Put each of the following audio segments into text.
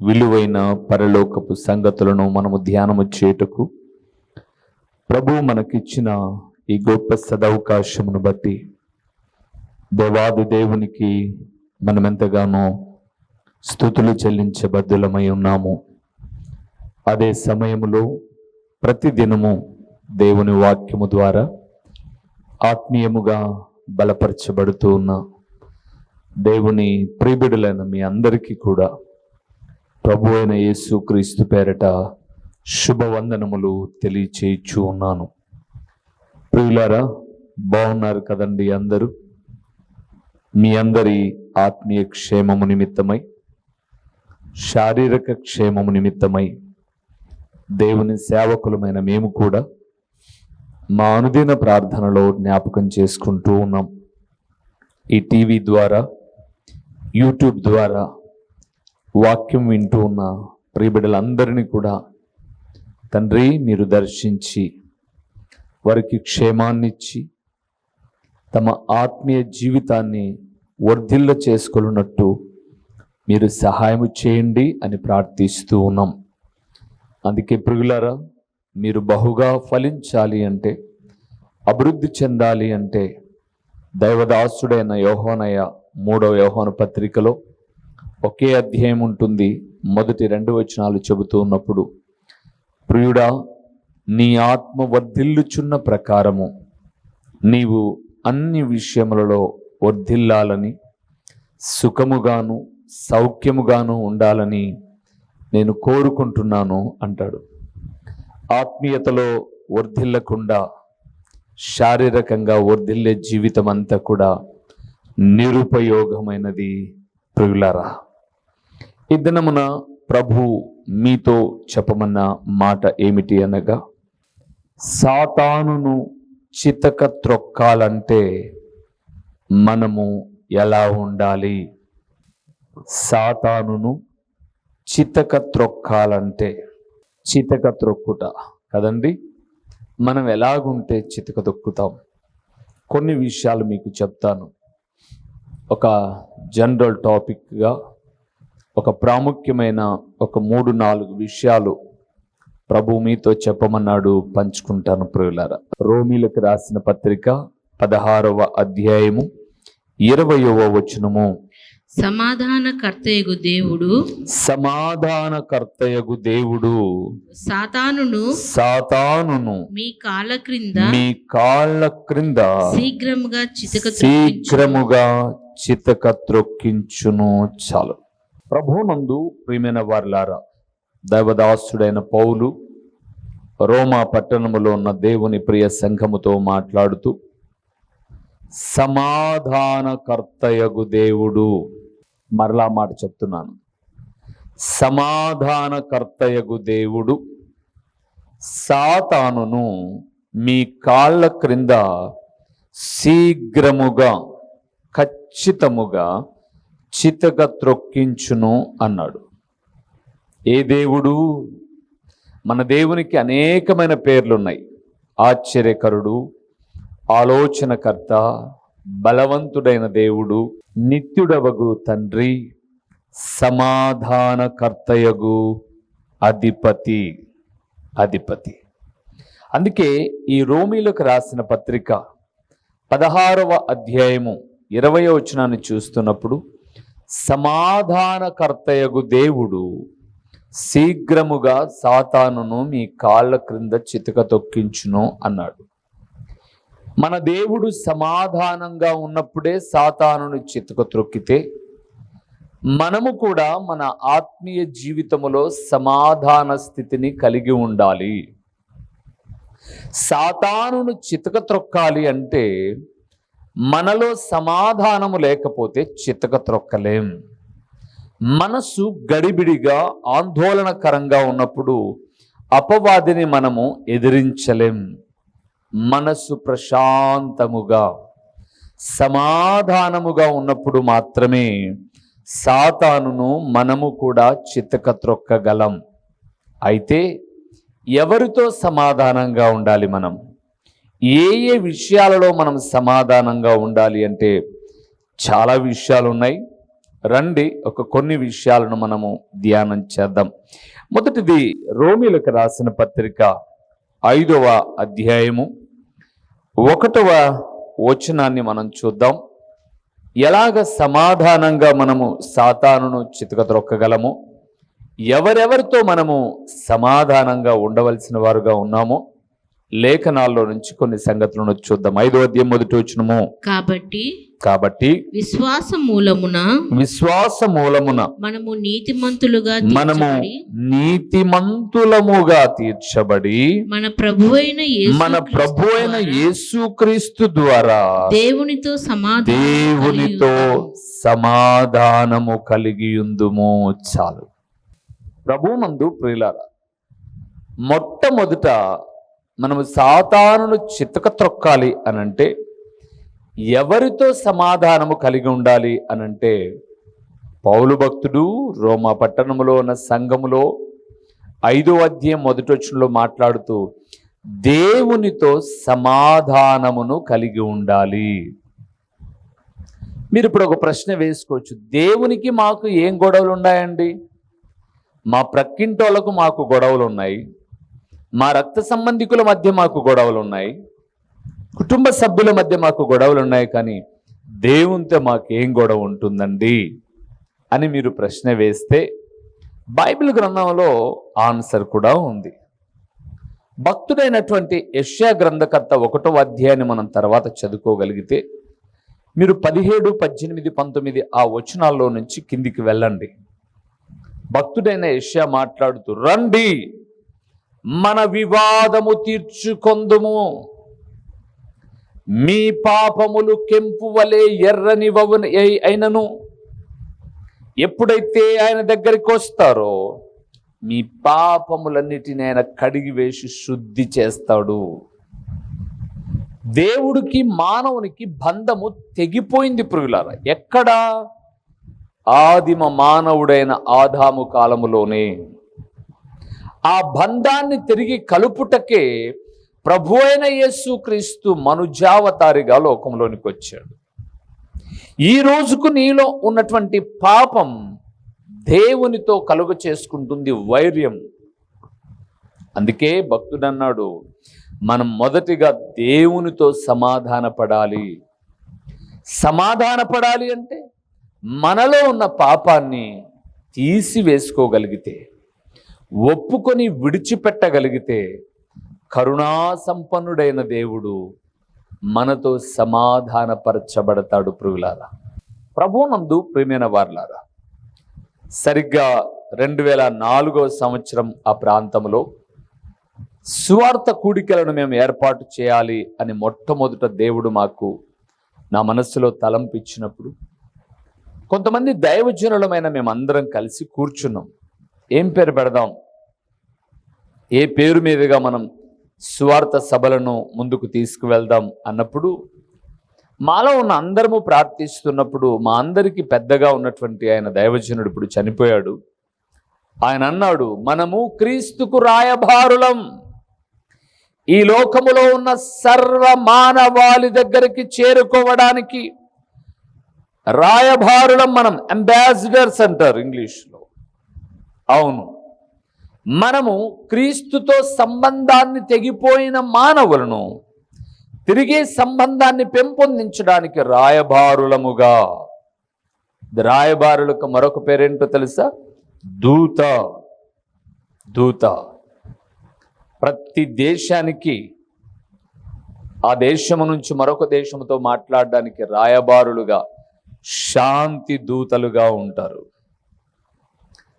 విలువైన పరలోకపు సంగతులను మనము ధ్యానము చేయుటకు ప్రభు మనకిచ్చిన ఈ గొప్ప సదవకాశమును బట్టి దేవాది దేవునికి మనమెంతగానో స్థుతులు చెల్లించబద్దులమై ఉన్నాము. అదే సమయములో ప్రతిదినము దేవుని వాక్యము ద్వారా ఆత్మీయముగా బలపరచబడుతూ ఉన్న దేవుని ప్రియబిడులైన మీ అందరికీ కూడా ప్రభు అయిన యేసు క్రీస్తు పేరట శుభవందనములు తెలియచేయచ్చు ఉన్నాను. ప్రియులారా బాగున్నారు కదండి అందరూ? మీ అందరి ఆత్మీయ క్షేమము నిమిత్తమై శారీరక క్షేమము నిమిత్తమై దేవుని సేవకులమైన మేము కూడా మా అనుదిన ప్రార్థనలో జ్ఞాపకం చేసుకుంటూ ఉన్నాం. ఈ టీవీ ద్వారా యూట్యూబ్ ద్వారా వాక్యం వింటూ ఉన్న ప్రియబిడ్డలందరినీ కూడా తండ్రి మీరు దర్శించి వారికి క్షేమాన్నిచ్చి తమ ఆత్మీయ జీవితాన్ని వర్ధిల్ల చేసుకున్నట్టు మీరు సహాయం చేయండి అని ప్రార్థిస్తూ ఉన్నాం. అందుకే ప్రియులారా మీరు బహుగా ఫలించాలి అంటే అభివృద్ధి చెందాలి అంటే దైవదాసుడైన యోహోనయ్య మూడవ యోహోన పత్రికలో ఒకే అధ్యాయం ఉంటుంది. మొదటి రెండు వచనాలు చెబుతూ ఉన్నప్పుడు ప్రియుడా నీ ఆత్మ వర్ధిల్లుచున్న ప్రకారము నీవు అన్ని విషయములలో వర్ధిల్లాలని సుఖముగాను సౌఖ్యముగాను ఉండాలని నేను కోరుకుంటున్నాను అంటాడు. ఆత్మీయతలో వర్ధిల్లకుండా శారీరకంగా వర్ధిల్లే జీవితం అంతా కూడా నిరుపయోగమైనది ప్రియులారా. ఈ దినమున ప్రభు మీతో చెప్పమన్న మాట ఏమిటి అనగా సాతానును చితక త్రొక్కాలంటే మనము ఎలా ఉండాలి? సాతానును చితక త్రొక్కాలంటే చితక త్రొక్కుట కదండి? మనం ఎలాగుంటే చితక తొక్కుతాం కొన్ని విషయాలు మీకు చెప్తాను. ఒక జనరల్ టాపిక్గా ఒక ప్రాముఖ్యమైన ఒక మూడు నాలుగు విషయాలు ప్రభు మీతో చెప్పమన్నాడు పంచుకుంటాను ప్రియులారా. రోమిలకు రాసిన పత్రిక పదహారవ అధ్యాయము ఇరవయవ వచనము. సమాధానకర్తయగు దేవుడు సమాధానకర్తయగు దేవుడు సాతానును సాతానును మీ కాళ్ళ క్రింద మీ కాళ్ళ క్రింద శీఘ్రముగా చితక శీఘ్రముగా చితక త్రొక్కించును చాలు. ప్రభునందు ప్రియమైన వారిలారా దైవదాసుడైన పౌలు రోమా పట్టణములో ఉన్న దేవుని ప్రియ సంఘముతో మాట్లాడుతూ సమాధానకర్తయగు దేవుడు మరలా మాట చెప్తున్నాను. సమాధానకర్తయగు దేవుడు సాతానును మీ కాళ్ళ క్రింద శీఘ్రముగా ఖచ్చితముగా చితక త్రొక్కించును అన్నాడు. ఏ దేవుడు? మన దేవునికి అనేకమైన పేర్లున్నాయి. ఆశ్చర్యకరుడు ఆలోచనకర్త బలవంతుడైన దేవుడు నిత్యుడవగు తండ్రి సమాధానకర్తయగు అధిపతి అధిపతి. అందుకే ఈ రోమిలకు రాసిన పత్రిక పదహారవ అధ్యాయము ఇరవై వచనాన్ని చూస్తున్నప్పుడు సమాధానకర్తయగు దేవుడు శీఘ్రముగా సాతానును మీ కాళ్ళ క్రింద చితక తొక్కించును అన్నాడు. మన దేవుడు సమాధానంగా ఉన్నప్పుడే సాతానును చితక త్రొక్కితే మనము కూడా మన ఆత్మీయ జీవితములో సమాధాన స్థితిని కలిగి ఉండాలి. సాతానును చితక త్రొక్కాలి అంటే మనలో సమాధానము లేకపోతే చితక త్రొక్కలేం. మనసు గడిబిడిగా ఆందోళనకరంగా ఉన్నప్పుడు అపవాదిని మనము ఎదిరించలేం. మనస్సు ప్రశాంతముగా సమాధానముగా ఉన్నప్పుడు మాత్రమే సాతానును మనము కూడా చితక త్రొక్కగలం. అయితే ఎవరితో సమాధానంగా ఉండాలి మనం? ఏ ఏ విషయాలలో మనం సమాధానంగా ఉండాలి అంటే చాలా విషయాలు ఉన్నాయి రండి ఒక కొన్ని విషయాలను మనము ధ్యానం చేద్దాం. మొదటిది రోమిలకు రాసిన పత్రిక ఐదవ అధ్యాయము. ఒకటవ వచనాన్ని మనం చూద్దాం. ఎలాగ సమాధానంగా మనము సాతానును చితకద్రొక్కగలము? ఎవరెవరితో మనము సమాధానంగా ఉండవలసిన వారుగా ఉన్నామో లేఖనాల్లో నుంచి కొన్ని సంగతులను చూద్దాం. ఐదో అధ్యాయం మొదటి వచ్చినము కాబట్టి కాబట్టి విశ్వాస మూలమున విశ్వాస మూలమున మనము నీతిమంతులుగా మనము నీతిమంతులముగా తీర్చబడి మన ప్రభు అయిన మన ప్రభు అయిన యేసుక్రీస్తు ద్వారా దేవునితో సమాధానం దేవునితో సమాధానము కలిగి ఉందుము చాలు ప్రభునందు ప్రియులారా మొట్టమొదట మనము సాతానును చితక త్రొక్కాలి అనంటే ఎవరితో సమాధానము కలిగి ఉండాలి అనంటే పౌలు భక్తుడు రోమా పట్టణములో ఉన్న సంఘములో ఐదో అధ్యాయం మొదటి మాట్లాడుతూ దేవునితో సమాధానమును కలిగి ఉండాలి. మీరు ఇప్పుడు ఒక ప్రశ్న వేసుకోవచ్చు. దేవునికి మాకు ఏం గొడవలు ఉన్నాయండి? మా ప్రక్కింటోళ్ళకు మాకు గొడవలు ఉన్నాయి. మా రక్త సంబంధికుల మధ్య మాకు గొడవలు ఉన్నాయి కుటుంబ సభ్యుల మధ్య మాకు గొడవలు ఉన్నాయి కానీ దేవునితో మాకేం గొడవ ఉంటుందండి అని మీరు ప్రశ్న వేస్తే బైబిల్ గ్రంథంలో ఆన్సర్ కూడా ఉంది. భక్తుడైనటువంటి యష్యా గ్రంథకర్త ఒకటో అధ్యాయాన్ని మనం తర్వాత చదువుకోగలిగితే మీరు పదిహేడు పద్దెనిమిది పంతొమ్మిది ఆ వచనాల్లో నుంచి కిందికి వెళ్ళండి. భక్తుడైన యష్యా మాట్లాడుతూ రండి! మన వివాదము తీర్చుకొందుము. మీ పాపములు కెంపు వలె ఎర్రని అయినను. ఎప్పుడైతే ఆయన దగ్గరికి వస్తారో మీ పాపములన్నిటిని ఆయన కడిగి వేసి శుద్ధి చేస్తాడు. దేవుడికి మానవునికి బంధము తెగిపోయింది పురుగులార ఎక్కడ? ఆదిమ మానవుడైన ఆదాము కాలములోనే ఆ బంధాన్ని తిరిగి కలుపుటకే ప్రభు అయిన యేసుక్రీస్తు మనుజావతారిగా లోకంలోనికి వచ్చాడు. ఈ రోజుకు నీలో ఉన్నటువంటి పాపం దేవునితో కలుగ చేసుకుంటుంది వైర్యం. అందుకే భక్తుడు అన్నాడు మనం మొదటిగా దేవునితో సమాధాన పడాలి సమాధాన పడాలి అంటే మనలో ఉన్న పాపాన్ని తీసివేసుకోగలిగితే ఒప్పుకొని విడిచిపెట్టగలిగితే కరుణా సంపన్నుడైన దేవుడు మనతో సమాధానపరచబడతాడు ప్రియులారా. ప్రభునందు ప్రియమైన వారులారా సరిగ్గా రెండు వేల నాలుగో సంవత్సరం ఆ ప్రాంతంలో సువార్త కూడికలను మేము ఏర్పాటు చేయాలి అని మొట్టమొదట దేవుడు మాకు నా మనస్సులో తలంపిచ్చినప్పుడు కొంతమంది దైవజనులమైన మేమందరం కలిసి కూర్చున్నాం. ఏం పేరు పెడదాం? ఏ పేరు మీదుగా మనం స్వార్థ సభలను ముందుకు తీసుకువెళ్దాం అన్నప్పుడు మాలో ఉన్న అందరము ప్రార్థిస్తున్నప్పుడు మా అందరికీ పెద్దగా ఉన్నటువంటి ఆయన దైవజనుడు ఇప్పుడు చనిపోయాడు. ఆయన అన్నాడు మనము క్రీస్తుకు రాయభారులం ఈ లోకములో ఉన్న సర్వ మానవాళి దగ్గరికి చేరుకోవడానికి రాయభారులం మనం అంబాసిడర్స్ అంటారు ఇంగ్లీష్లో. అవును. మనము క్రీస్తుతో సంబంధాన్ని తెగిపోయిన మానవులను తిరిగి సంబంధాన్ని పెంపొందించడానికి రాయబారులముగా. రాయబారులకు మరొక పేరేంటో తెలుసా? దూత. దూత. ప్రతి దేశానికి ఆ దేశము నుంచి మరొక దేశముతో మాట్లాడడానికి రాయబారులుగా శాంతి దూతలుగా ఉంటారు.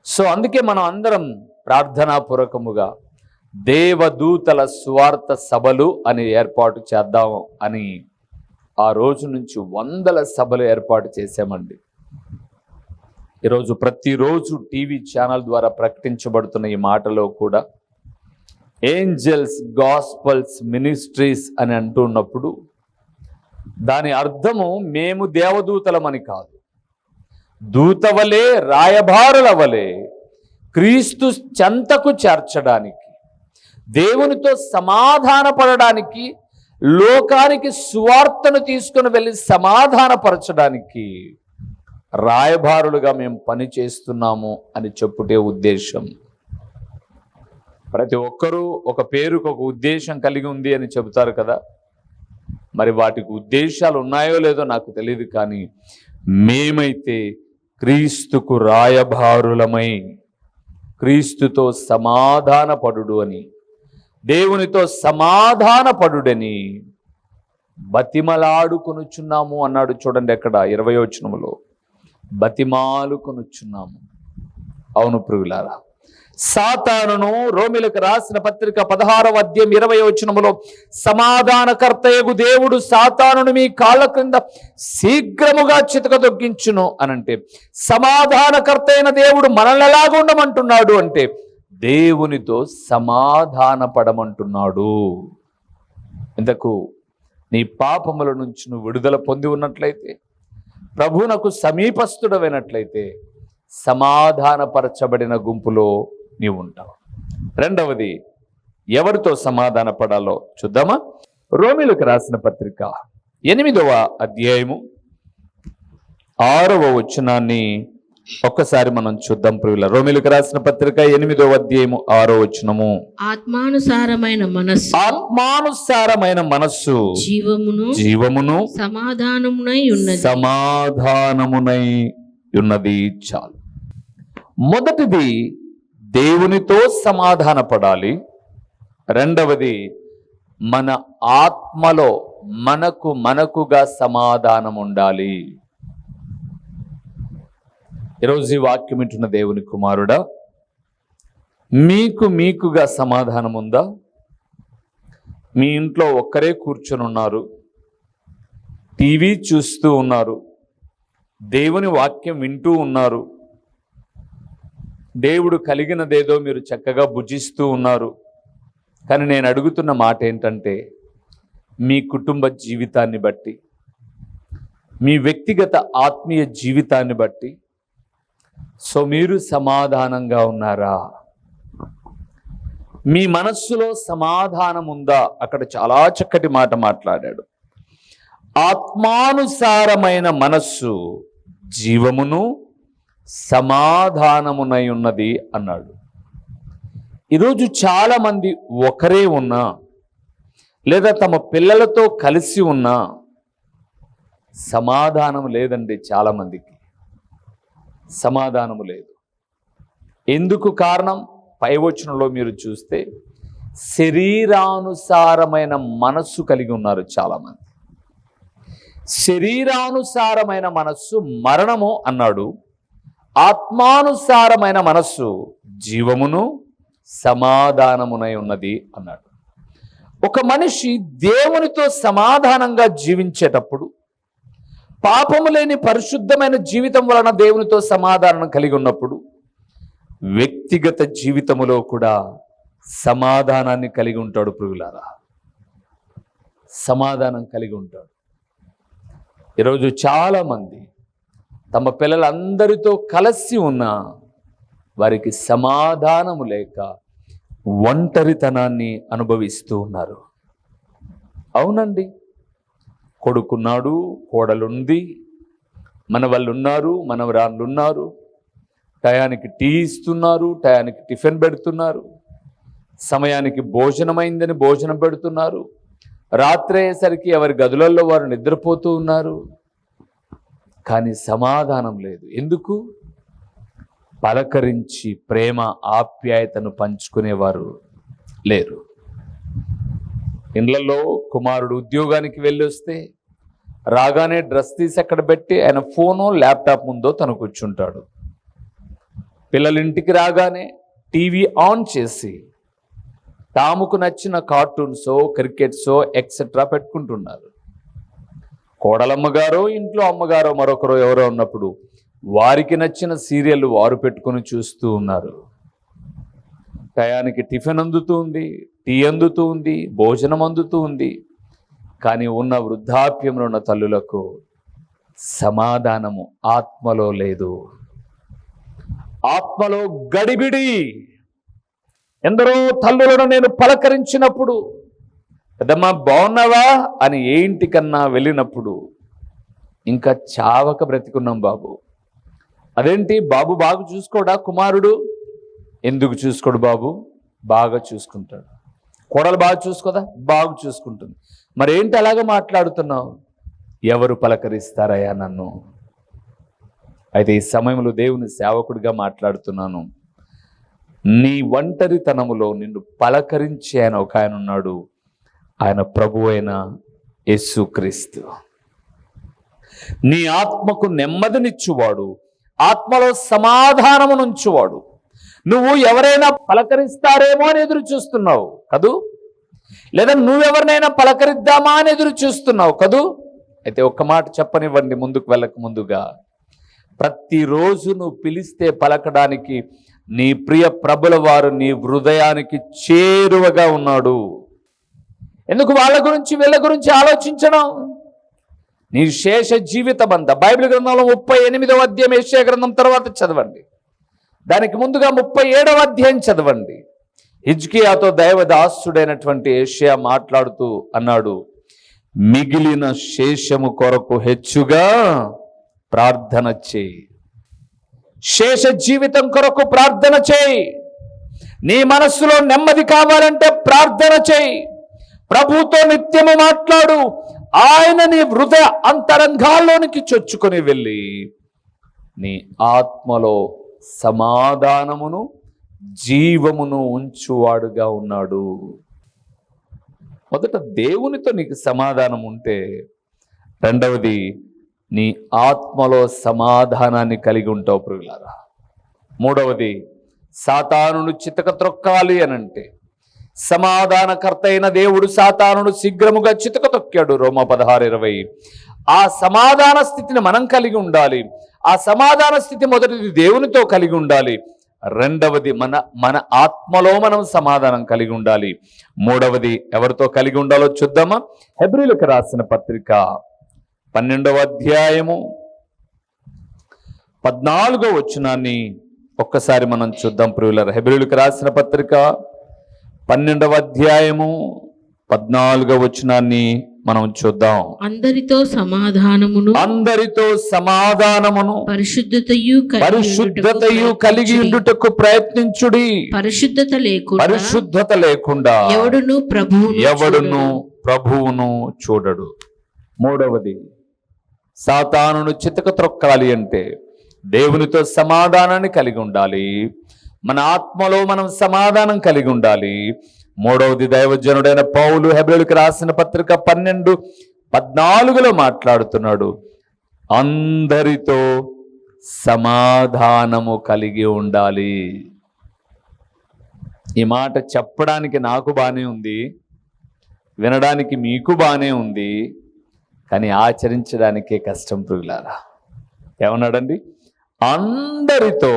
సో అందుకే మనం అందరం ప్రార్థనాపూర్వకముగా దేవదూతల స్వార్థ సభలు అని ఏర్పాటు చేద్దాం అని ఆ రోజు నుంచి వందల సభలు ఏర్పాటు చేశామండి. ఈరోజు ప్రతిరోజు టీవీ ఛానల్ ద్వారా ప్రకటించబడుతున్న ఈ మాటలో కూడా ఏంజల్స్ గాస్పల్స్ మినిస్ట్రీస్ అని అంటున్నప్పుడు దాని అర్థము మేము దేవదూతలమని కాదు. దూతవలే రాయబారుల వలే క్రీస్తు చెంతకు చేర్చడానికి దేవునితో సమాధానపడడానికి లోకానికి సువార్తను తీసుకుని వెళ్ళి సమాధానపరచడానికి రాయబారులుగా మేము పని చేస్తున్నాము అని చెప్పుటే ఉద్దేశం. ప్రతి ఒక్కరూ ఒక పేరుకు ఒక ఉద్దేశం కలిగి ఉంది అని చెబుతారు కదా. మరి వాటికి ఉద్దేశాలు ఉన్నాయో లేదో నాకు తెలియదు కానీ మేమైతే క్రీస్తుకు రాయభారులమై క్రీస్తుతో సమాధానపడు అని. దేవునితో సమాధానపడుడని బతిమలాడుకొనుచున్నాము అన్నాడు చూడండి ఎక్కడ ఇరవై వచనములో. బతిమాలుకొనుచున్నాము. అవును ప్రియులారా సాతానును రోమిలకు రాసిన పత్రిక పదహారవ అధ్యయం ఇరవై వచనములో సమాధానకర్తయగు దేవుడు సాతానును మీ కాళ్ళ క్రింద శీఘ్రముగా చితక దొగ్గించును అనంటే సమాధానకర్త అయిన దేవుడు మనల్ని ఎలాగ ఉండమంటున్నాడు? అంటే దేవునితో సమాధాన పడమంటున్నాడు ఇంతకు నీ పాపముల నుంచి నువ్వు విడుదల పొంది ఉన్నట్లయితే ప్రభునకు సమీపస్థుడమైనట్లయితే సమాధానపరచబడిన గుంపులో నీవు ఉంటావు రెండవది ఎవరితో సమాధాన పడాలో చూద్దామా? రోమిలకు రాసిన పత్రిక ఎనిమిదవ అధ్యాయము ఆరవ వచనాన్ని ఒక్కసారి మనం చూద్దాం ప్రియుల. రోమిలకు రాసిన పత్రిక ఎనిమిదవ అధ్యాయము ఆరో వచనము. ఆత్మానుసారమైన మనస్సు. ఆత్మానుసారమైన మనస్సు. జీవమును జీవమును సమాధానమునై ఉన్నది. సమాధానమునై ఉన్నది. చాలు. మొదటిది దేవునితో సమాధాన పడాలి రెండవది మన ఆత్మలో మనకు మనకుగా సమాధానం ఉండాలి. ఈరోజు ఈ వాక్యం వింటున్న దేవుని కుమారుడా మీకు మీకుగా సమాధానం ఉందా? మీ ఇంట్లో ఒక్కరే కూర్చొని ఉన్నారు టీవీ చూస్తూ ఉన్నారు దేవుని వాక్యం వింటూ ఉన్నారు దేవుడు కలిగినదేదో మీరు చక్కగా భుజిస్తూ ఉన్నారు. కానీ నేను అడుగుతున్న మాట ఏంటంటే మీ కుటుంబ జీవితాన్ని బట్టి మీ వ్యక్తిగత ఆత్మీయ జీవితాన్ని బట్టి సో మీరు సమాధానంగా ఉన్నారా? మీ మనస్సులో సమాధానం ఉందా? అక్కడ చాలా చక్కటి మాట మాట్లాడాడు. ఆత్మానుసారమైన మనస్సు జీవమును సమాధానమునై ఉన్నది అన్నాడు. ఈరోజు చాలామంది ఒకరే ఉన్నా లేదా తమ పిల్లలతో కలిసి ఉన్నా సమాధానం లేదండి చాలామందికి. సమాధానము లేదు. ఎందుకు కారణం? పైవచనంలో మీరు చూస్తే శరీరానుసారమైన మనస్సు కలిగి ఉన్నారు చాలామంది. శరీరానుసారమైన మనస్సు మరణము అన్నాడు. ఆత్మానుసారమైన మనస్సు జీవమును సమాధానమునై ఉన్నది అన్నాడు. ఒక మనిషి దేవునితో సమాధానంగా జీవించేటప్పుడు పాపము లేని పరిశుద్ధమైన జీవితం వలన దేవునితో సమాధానం కలిగి ఉన్నప్పుడు వ్యక్తిగత జీవితములో కూడా సమాధానాన్ని కలిగి ఉంటాడు పురుగులారా సమాధానం కలిగి ఉంటాడు. ఈరోజు చాలామంది తమ పిల్లలందరితో కలిసి ఉన్న వారికి సమాధానము లేక ఒంటరితనాన్ని అనుభవిస్తూ ఉన్నారు. అవునండి. కొడుకున్నాడు కోడలుంది మన వాళ్ళు ఉన్నారు మనవరాళ్ళు ఉన్నారు టయానికి టీ ఇస్తున్నారు టయానికి టిఫిన్ పెడుతున్నారు సమయానికి భోజనమైందని భోజనం పెడుతున్నారు రాత్రి అయ్యేసరికి ఎవరి గదులలో వారు నిద్రపోతూ ఉన్నారు. కానీ సమాధానం లేదు. ఎందుకు? పలకరించి ప్రేమ ఆప్యాయతను పంచుకునేవారు లేరు. ఇండ్లలో కుమారుడు ఉద్యోగానికి వెళ్ళి వస్తే రాగానే డ్రెస్ తీసి అక్కడ పెట్టి ఆయన ఫోను ల్యాప్టాప్ ముందో తను కూర్చుంటాడు. పిల్లలు ఇంటికి రాగానే టీవీ ఆన్ చేసి తాముకు నచ్చిన కార్టూన్సో క్రికెట్సో ఎక్సెట్రా పెట్టుకుంటున్నారు. కోడలమ్మగారో ఇంట్లో అమ్మగారో మరొకరు ఎవరో ఉన్నప్పుడు వారికి నచ్చిన సీరియల్ వారు పెట్టుకొని చూస్తూ ఉన్నారు. టయానికి టిఫిన్ అందుతూ ఉంది టీ అందుతూ ఉంది భోజనం అందుతూ ఉంది. కానీ ఉన్న వృద్ధాప్యంలో ఉన్న తల్లులకు సమాధానము ఆత్మలో లేదు. ఆత్మలో గడిబిడి. ఎందరో తల్లులను నేను పలకరించినప్పుడు పెద్దమ్మ బాగున్నావా అని ఏ ఇంటికన్నా వెళ్ళినప్పుడు ఇంకా చావక బ్రతికున్నాం బాబు. అదేంటి? బాబు బాగా చూసుకోడా కుమారుడు? ఎందుకు చూసుకోడు బాబు? బాగా చూసుకుంటాడు. కోడలు బాగా చూసుకోదా? బాగా చూసుకుంటుంది. మరి ఏంటి అలాగే మాట్లాడుతున్నావు? ఎవరు పలకరిస్తారయ్యా నన్ను? అయితే ఈ సమయంలో దేవుని సేవకుడిగా మాట్లాడుతున్నాను. నీ ఒంటరితనములో నిన్ను పలకరించే ఆయన ఒక ఆయన ఉన్నాడు. ఆయన ప్రభు అయిన యేసుక్రీస్తు నీ ఆత్మకు నెమ్మదినిచ్చువాడు ఆత్మలో సమాధానమునుంచువాడు. నువ్వు ఎవరైనా పలకరిస్తారేమో అని ఎదురు చూస్తున్నావు కదూ? లేదా నువ్వెవరినైనా పలకరిద్దామా అని ఎదురు చూస్తున్నావు కదూ? అయితే ఒక్క మాట చెప్పనివ్వండి ముందుకు వెళ్ళక ముందుగా. ప్రతిరోజు నువ్వు పిలిస్తే పలకడానికి నీ ప్రియ ప్రభుల వారు నీ హృదయానికి చేరువగా ఉన్నాడు. ఎందుకు వాళ్ళ గురించి వీళ్ళ గురించి ఆలోచించడం? నీ శేష జీవితం అంతా బైబిల్ గ్రంథంలో ముప్పై ఎనిమిదవ అధ్యాయం ఏషియా గ్రంథం తర్వాత చదవండి. దానికి ముందుగా ముప్పై ఏడవ అధ్యాయం చదవండి. హిజ్కియాతో దైవదాసుడైనటువంటి ఏషియా మాట్లాడుతూ అన్నాడు మిగిలిన శేషము కొరకు హెచ్చుగా ప్రార్థన చేయి. శేష జీవితం కొరకు ప్రార్థన చేయి. నీ మనస్సులో నెమ్మది కావాలంటే ప్రార్థన చేయి. ప్రభుతో నిత్యము మాట్లాడు. ఆయన నీ హృదయ అంతరంగాల్లోనికి చొచ్చుకొని వెళ్ళి నీ ఆత్మలో సమాధానమును జీవమును ఉంచువాడుగా ఉన్నాడు. మొదట దేవునితో నీకు సమాధానం ఉంటే రెండవది నీ ఆత్మలో సమాధానాన్ని కలిగి ఉంటావు ప్రియులారా. మూడవది సాతానును చితక త్రొక్కాలి అనంటే సమాధానకర్త అయిన దేవుడు సాతానుడు శీఘ్రముగా చితక తొక్కాడు. రోమ పదహారు ఇరవై. ఆ సమాధాన స్థితిని మనం కలిగి ఉండాలి. ఆ సమాధాన స్థితి మొదటిది దేవునితో కలిగి ఉండాలి. రెండవది మన మన ఆత్మలో మనం సమాధానం కలిగి ఉండాలి. మూడవది ఎవరితో కలిగి ఉండాలో చూద్దామా? హెబ్రిలకు రాసిన పత్రిక పన్నెండవ అధ్యాయము పద్నాలుగో వచనాన్ని ఒక్కసారి మనం చూద్దాం ప్రియులర్. హెబ్రిలకు రాసిన పత్రిక పన్నెండవ అధ్యాయము పద్నాలుగో వచనాన్ని మనం చూద్దాం అందరితో సమాధానమును అందరితో సమాధానమును పరిశుద్ధతయు కలిగి పరిశుద్ధతయు కలిగి ప్రయత్నించుడి. ఉండుటకు ప్రయత్నించుడి పరిశుద్ధత లేకుండా పరిశుద్ధత లేకుండా ఎవడును ప్రభువును ఎవడును. ప్రభువును చూడడు మూడవది సాతానును చితక త్రొక్కాలి అంటే దేవునితో సమాధానాన్ని కలిగి ఉండాలి మన ఆత్మలో మనం సమాధానం కలిగి ఉండాలి. మూడవది దైవజనుడైన పౌలు హెబ్రిలకు రాసిన పత్రిక పన్నెండు పద్నాలుగులో మాట్లాడుతున్నాడు. అందరితో సమాధానము కలిగి ఉండాలి. ఈ మాట చెప్పడానికి నాకు బానే ఉంది వినడానికి మీకు బానే ఉంది కానీ ఆచరించడానికే కష్టం ప్రియులారా. ఏమన్నాడండి? అందరితో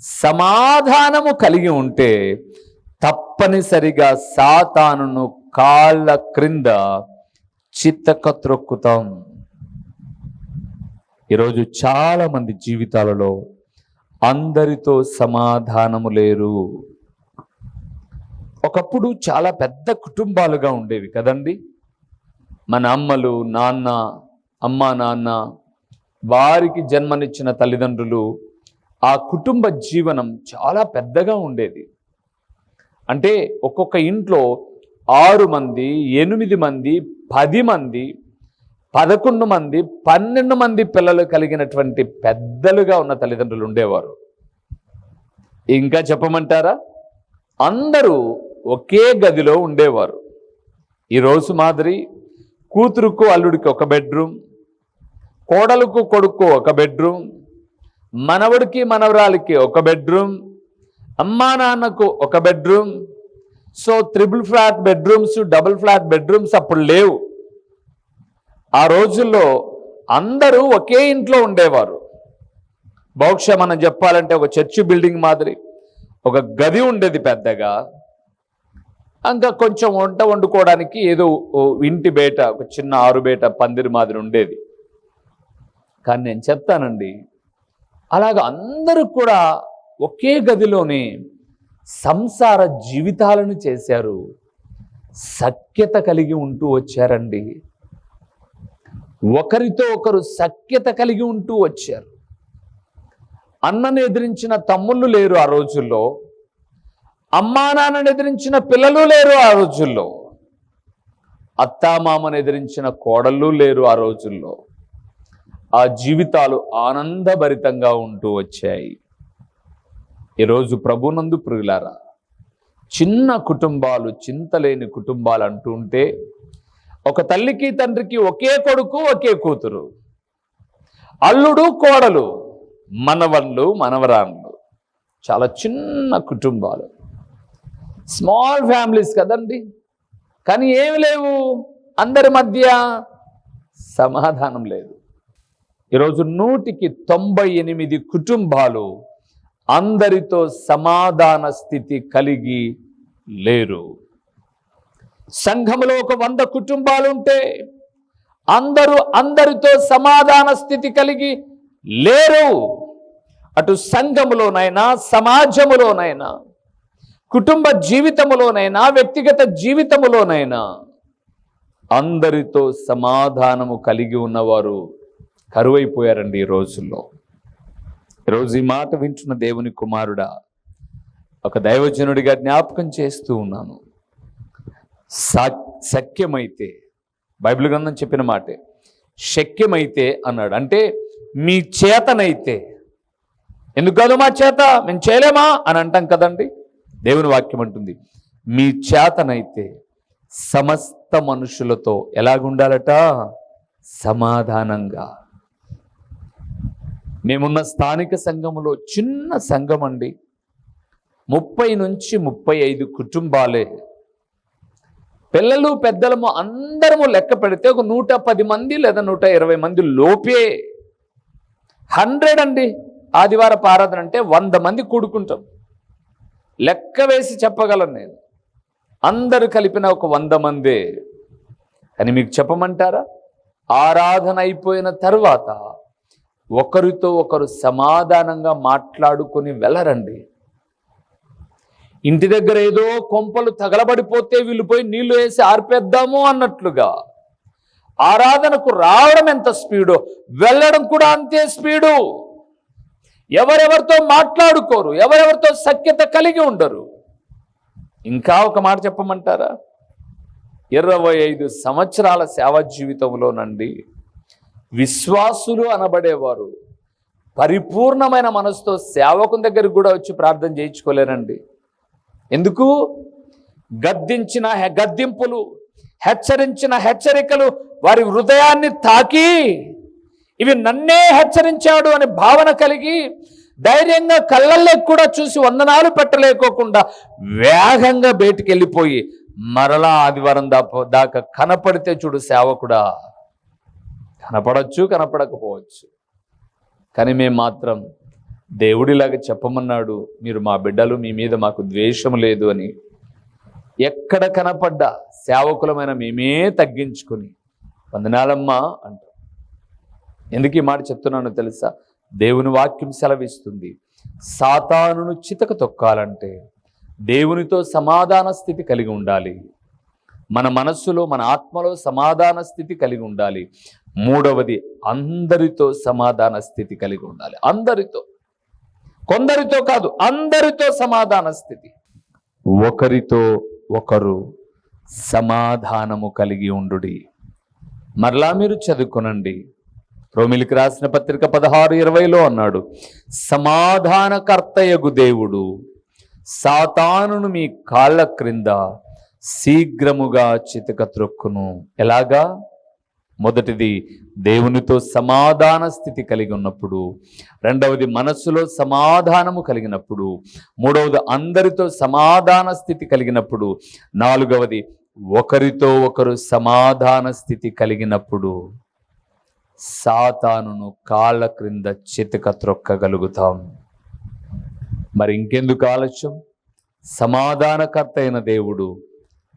సమాధానము కలిగి ఉంటే తప్పనిసరిగా సాతానును కాళ్ళ క్రింద చిత్తకత్రొక్కుతాం ఈరోజు చాలా మంది జీవితాలలో అందరితో సమాధానము లేరు. ఒకప్పుడు చాలా పెద్ద కుటుంబాలుగా ఉండేవి కదండి. మన అమ్మలు నాన్న అమ్మ నాన్న వారికి జన్మనిచ్చిన తల్లిదండ్రులు ఆ కుటుంబ జీవనం చాలా పెద్దగా ఉండేది. అంటే ఒక్కొక్క ఇంట్లో ఆరు మంది ఎనిమిది మంది పది మంది పదకొండు మంది పన్నెండు మంది పిల్లలు కలిగినటువంటి పెద్దలుగా ఉన్న తల్లిదండ్రులు ఉండేవారు. ఇంకా చెప్పమంటారా? అందరూ ఒకే గదిలో ఉండేవారు. ఈరోజు మాదిరి కూతురుకు అల్లుడికి ఒక బెడ్రూమ్ కోడలకు కొడుకు ఒక బెడ్రూమ్ మనవడికి మనవరాలికి ఒక బెడ్రూమ్ అమ్మా నాన్నకు ఒక bedroom. So triple flat bedrooms double flat bedrooms అప్పుడు లేవు. ఆ రోజుల్లో అందరూ ఒకే ఇంట్లో ఉండేవారు. బహుశా మనం చెప్పాలంటే ఒక చర్చి బిల్డింగ్ మాదిరి ఒక గది ఉండేది పెద్దగా. ఇంకా కొంచెం వంట వండుకోవడానికి ఏదో ఓ ఇంటి బయట ఒక చిన్న ఆరు బయట పందిరి మాదిరి ఉండేది. కానీ నేను చెప్తానండి అలాగ అందరూ కూడా ఒకే గదిలోనే సంసార జీవితాలను చేశారు. సఖ్యత కలిగి ఉంటూ వచ్చారండి. ఒకరితో ఒకరు సఖ్యత కలిగి ఉంటూ వచ్చారు. అన్నను ఎదిరించిన తమ్ముళ్ళు లేరు ఆ రోజుల్లో. అమ్మా నాన్నను ఎదిరించిన పిల్లలు లేరు ఆ రోజుల్లో. అత్తామామను ఎదిరించిన కోడళ్ళు లేరు ఆ రోజుల్లో. ఆ జీవితాలు ఆనందభరితంగా ఉంటూ వచ్చాయి. ఈరోజు ప్రభునందు ప్రియులారా చిన్న కుటుంబాలు చింతలేని కుటుంబాలు అంటూ ఉంటే ఒక తల్లికి తండ్రికి ఒకే కొడుకు ఒకే కూతురు. అల్లుడు కోడలు మనవళ్ళు మనవరాళ్ళు. చాలా చిన్న కుటుంబాలు. స్మాల్ ఫ్యామిలీస్ కదండి. కానీ ఏమి లేవు. అందరి మధ్య సమాధానం లేదు. ఈరోజు నూటికి తొంభై ఎనిమిది కుటుంబాలు అందరితో సమాధాన స్థితి కలిగి లేరు. సంఘంలో ఒక వంద కుటుంబాలు ఉంటే అందరూ అందరితో సమాధాన స్థితి కలిగి లేరు. అటు సంఘములోనైనా సమాజములోనైనా కుటుంబ జీవితములోనైనా వ్యక్తిగత జీవితములోనైనా అందరితో సమాధానము కలిగి ఉన్నవారు కరువైపోయారండి ఈ రోజుల్లో. ఈరోజు ఈ మాట వింటున్న దేవుని కుమారుడా ఒక దైవజనుడిగా జ్ఞాపకం చేస్తూ ఉన్నాను. సా- సఖ్యమైతే బైబిల్ గ్రంథం చెప్పిన మాటే శక్యమైతే అన్నాడు. అంటే మీ చేతనైతే. ఎందుకు కాదు మా చేత? మేము చేయలేమా? అని అంటాం కదండి. దేవుని వాక్యం అంటుంది మీ చేతనైతే సమస్త మనుషులతో ఎలాగుండాలట? సమాధానంగా. మేమున్న స్థానిక సంఘములో చిన్న సంఘం అండి ముప్పై నుంచి ముప్పై ఐదు కుటుంబాలే. పిల్లలు పెద్దలము అందరము లెక్క పెడితే ఒక నూట పది మంది లేదా నూట ఇరవై మంది లోపే. హండ్రెడ్ అండి. ఆదివారపు ఆరాధన అంటే వంద మంది కూడుకుంటాం. లెక్క వేసి చెప్పగలను నేను. అందరు కలిపిన ఒక వంద మందే. అని మీకు చెప్పమంటారా? ఆరాధన అయిపోయిన తర్వాత ఒకరితో ఒకరు సమాధానంగా మాట్లాడుకొని వెళ్ళరండి. ఇంటి దగ్గర ఏదో కొంపలు తగలబడిపోతే వీళ్ళు పోయి నీళ్ళు వేసి ఆర్పేద్దాము అన్నట్లుగా. ఆరాధనకు రావడం ఎంత స్పీడో? వెళ్ళడం కూడా అంతే స్పీడు. ఎవరెవరితో మాట్లాడుకోరు ఎవరెవరితో సఖ్యత కలిగి ఉండరు. ఇంకా ఒక మాట చెప్పమంటారా? ఇరవై ఐదు సంవత్సరాల సేవా జీవితంలోనండి విశ్వాసులు అనబడేవారు. పరిపూర్ణమైన మనసుతో సేవకుని దగ్గరికి కూడా వచ్చి ప్రార్థన చేయించుకోలేరండి. ఎందుకు? గద్దించిన గద్దింపులు హెచ్చరించిన హెచ్చరికలు వారి హృదయాన్ని తాకి ఇవి నన్నే హెచ్చరించాడు అనే భావన కలిగి ధైర్యంగా కళ్ళల్లో కూడా చూసి వందనాలు పెట్టలేకోకుండా వేగంగా బయటికి వెళ్ళిపోయి మరలా ఆదివారం దాకా దాకా కనపడితే చూడు సేవకుడా. కనపడచ్చు కనపడకపోవచ్చు. కానీ మేము మాత్రం దేవుడిలాగా చెప్పమన్నాడు మీరు మా బిడ్డలు మీ మీద మాకు ద్వేషం లేదు అని ఎక్కడ కనపడ్డా సేవకులమైన మేమే తగ్గించుకుని వందనాలమ్మా అంటాం. ఎందుకు ఈ మాట చెప్తున్నానో తెలుసా? దేవుని వాక్యం సెలవిస్తుంది. సాతానును చితక తొక్కాలంటే దేవునితో సమాధాన స్థితి కలిగి ఉండాలి. మన మనస్సులో మన ఆత్మలో సమాధాన స్థితి కలిగి ఉండాలి. మూడవది అందరితో సమాధాన స్థితి కలిగి ఉండాలి. అందరితో. కొందరితో కాదు అందరితో సమాధాన స్థితి. ఒకరితో ఒకరు సమాధానము కలిగి ఉండుడి. మరలా మీరు చదువుకునండి. రోమిలికి రాసిన పత్రిక పదహారు ఇరవైలో అన్నాడు సమాధానకర్తయగు దేవుడు సాతానును మీ కాళ్ళ క్రింద శీఘ్రముగా చితక త్రొక్కును. ఎలాగా? మొదటిది దేవునితో సమాధాన స్థితి కలిగి ఉన్నప్పుడు రెండవది మనస్సులో సమాధానము కలిగినప్పుడు మూడవది అందరితో సమాధాన స్థితి కలిగినప్పుడు నాలుగవది ఒకరితో ఒకరు సమాధాన స్థితి కలిగినప్పుడు సాతానును కాళ్ళ క్రింద చితక త్రొక్కగలుగుతాం. మరి ఇంకెందుకు ఆలస్యం? సమాధానకర్త అయిన దేవుడు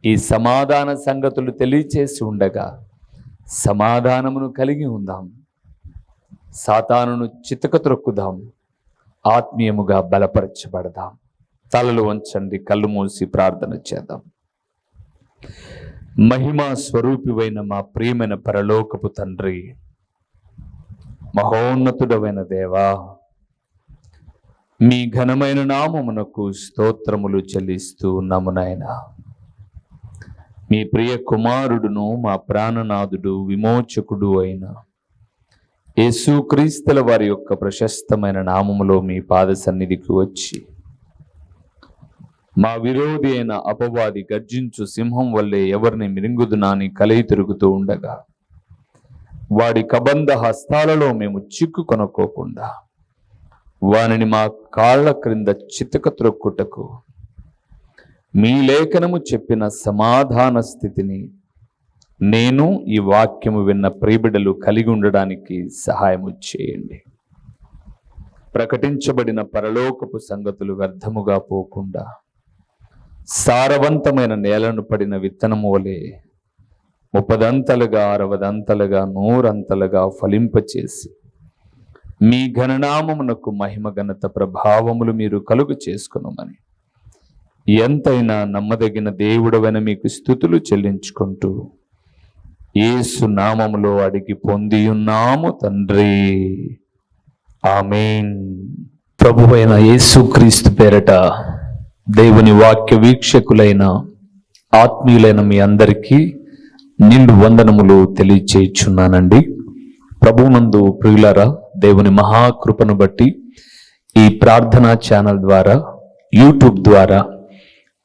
ఈ సమాధాన సంగతులు తెలియచేసి ఉండగా సమాధానమును కలిగి ఉందాం. సాతానును చితక త్రొక్కుదాం ఆత్మీయముగా బలపరచబడదాం. తలలు వంచండి కళ్ళు మూసి ప్రార్థన చేద్దాం. మహిమా స్వరూపివైన మా ప్రియమైన పరలోకపు తండ్రి మహోన్నతుడమైన దేవా మీ ఘనమైన నామమునకు స్తోత్రములు చెల్లిస్తూ ఉన్నాము నాయనా. మీ ప్రియ కుమారుడును మా ప్రాణనాథుడు విమోచకుడు అయిన యేసుక్రీస్తుల వారి యొక్క ప్రశస్తమైన నామములో మీ పాద సన్నిధికి వచ్చి మా విరోధి అయిన అపవాది గర్జించు సింహం వల్లే ఎవరిని మిరింగుదునాని కలయి తిరుగుతూ ఉండగా వాడి కబంధ హస్తాలలో మేము చిక్కు కొనుక్కోకుండా వానిని మా కాళ్ళ క్రింద చితక త్రొక్కుటకు మీ లేఖనము చెప్పిన సమాధాన స్థితిని నేను ఈ వాక్యము విన్న ప్రియబిడలు కలిగి ఉండడానికి సహాయము చేయండి. ప్రకటించబడిన పరలోకపు సంగతులు వ్యర్థముగా పోకుండా సారవంతమైన నేలను పడిన విత్తనము వలె ముప్పదంతలుగా అరవదంతలుగా నూరంతలుగా ఫలింపచేసి మీ ఘననామమునకు మహిమ ఘనత ప్రభావములు మీరు కలుగు చేసుకునమని. ఎంతైనా నమ్మదగిన దేవుడవైన మీకు స్థుతులు చెల్లించుకుంటూ ఏసు నామములో అడిగి పొంది ఉన్నాము తండ్రి. ఆమెన్. ప్రభువైన యేసుక్రీస్తు పేరట దేవుని వాక్య వీక్షకులైన ఆత్మీయులైన మీ అందరికీ నిండు వందనములు తెలియచేయుచున్నానండి. ప్రభునందు ప్రియులరా దేవుని మహాకృపను బట్టి ఈ ప్రార్థనా ఛానల్ ద్వారా యూట్యూబ్ ద్వారా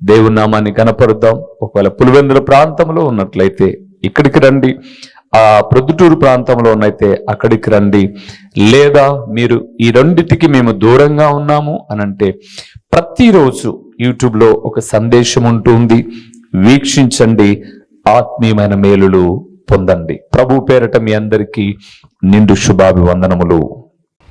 దేవుని నామాన్ని కనపరుద్దాం. ఒకవేళ పులివెందుల ప్రాంతంలో ఉన్నట్లయితే ఇక్కడికి రండి. ఆ ప్రొద్దుటూరు ప్రాంతంలో ఉన్నైతే అక్కడికి రండి. లేదా మీరు ఈ రెండిటికి మేము దూరంగా ఉన్నాము అనంటే ప్రతిరోజు యూట్యూబ్లో ఒక సందేశం ఉంటుంది. వీక్షించండి. ఆత్మీయమైన మేలులు పొందండి. ప్రభు పేరట మీ అందరికీ నిండు శుభాభివందనములు.